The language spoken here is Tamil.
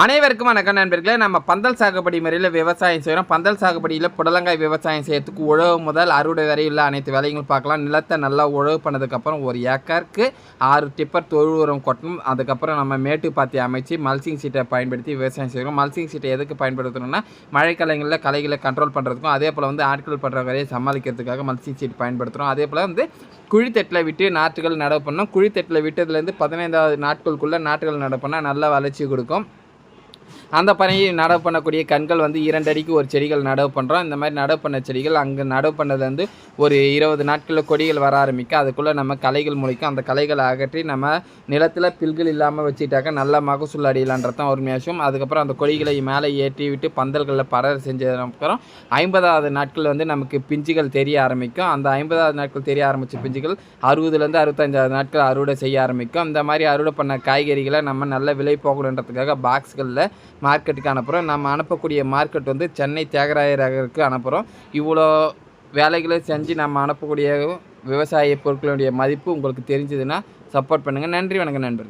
அனைவருக்கும் வணக்கம் நண்பர்களே. நம்ம பந்தல் சாகுபடி முறையில் விவசாயம் செய்கிறோம் பந்தல் சாகுபடியில் புடலங்காய் விவசாயம் செய்யறதுக்கு உழவு முதல் அறுவடை வரை உள்ள அனைத்து வேலைகளும் பார்க்கலாம். நிலத்தை நல்லா உழவு பண்ணதுக்கப்புறம் ஒரு ஏக்கருக்கு ஆறு டிப்பர் தொழு உரம் கொட்டணும். அதுக்கப்புறம் நம்ம மேட்டு பாத்தி அமைச்சு மல்சிங் சீட்டை பயன்படுத்தி விவசாயம் செய்கிறோம் மல்சிங் சீட்டை எதுக்கு பயன்படுத்தணும்னா மழைக்காலங்களில் களைகளை கண்ட்ரோல் பண்ணுறதுக்கும் அதே போல் வந்து ஆட்கள் படுற வரையை சமாளிக்கிறதுக்காக மல்சிங் சீட் பயன்படுத்துகிறோம் அதே போல் வந்து குழித்தட்டில் விட்டு நாற்றுகள் நடவு பண்ணோம் குழித்தட்டில் விட்டதுலேருந்து பதினைந்தாவது நாட்களுக்குள்ளே நாட்டுகள் நடவு பண்ணால் நல்ல வளர்ச்சி கொடுக்கும். அந்த பணியை நடவு பண்ணக்கூடிய கண்கள் வந்து இரண்டு அடிக்கு ஒரு செடிகள் நடவு பண்ணுறோம் இந்த மாதிரி நடவு பண்ண செடிகள் அங்கே நடவு பண்ணது வந்து ஒரு இருபது நாட்களில் கொடிகள் வர ஆரம்பிக்கும் அதுக்குள்ளே நம்ம களைகள் முளைக்கும். அந்த களைகளை அகற்றி நம்ம நிலத்தில் பில்கள் இல்லாமல் வச்சுட்டாக்க நல்ல மகசூல் அடையலான்றது தான் ஒரு விஷயம் அதுக்கப்புறம் அந்த கொடிகளை மேலே ஏற்றி விட்டு பந்தல்களில் பரவ செஞ்சதுக்கப்புறம் ஐம்பதாவது நாட்கள் வந்து நமக்கு பிஞ்சுகள் தெரிய ஆரம்பிக்கும். அந்த ஐம்பதாவது நாட்கள் தெரிய ஆரம்பித்த பிஞ்சுகள் அறுபதுலேருந்து அறுபத்தஞ்சாவது நாட்கள் அறுவடை செய்ய ஆரம்பிக்கும். இந்த மாதிரி அறுவடை பண்ண காய்கறிகளை நம்ம நல்ல விலை போகணுன்றதுக்காக பாக்ஸ்களில் மார்க்கெட்டுக்கு அனுப்புகிறோம் நம்ம அனுப்பக்கூடிய மார்க்கெட் வந்து சென்னை தியாகராயருக்கு அனுப்புகிறோம் இவ்வளோ வேலைகளை செஞ்சு நம்ம அனுப்பக்கூடிய விவசாய பொருட்களுடைய மதிப்பு உங்களுக்கு தெரிஞ்சதுன்னா சப்போர்ட் பண்ணுங்கள் நன்றி வணக்கம் நண்பர்கள்.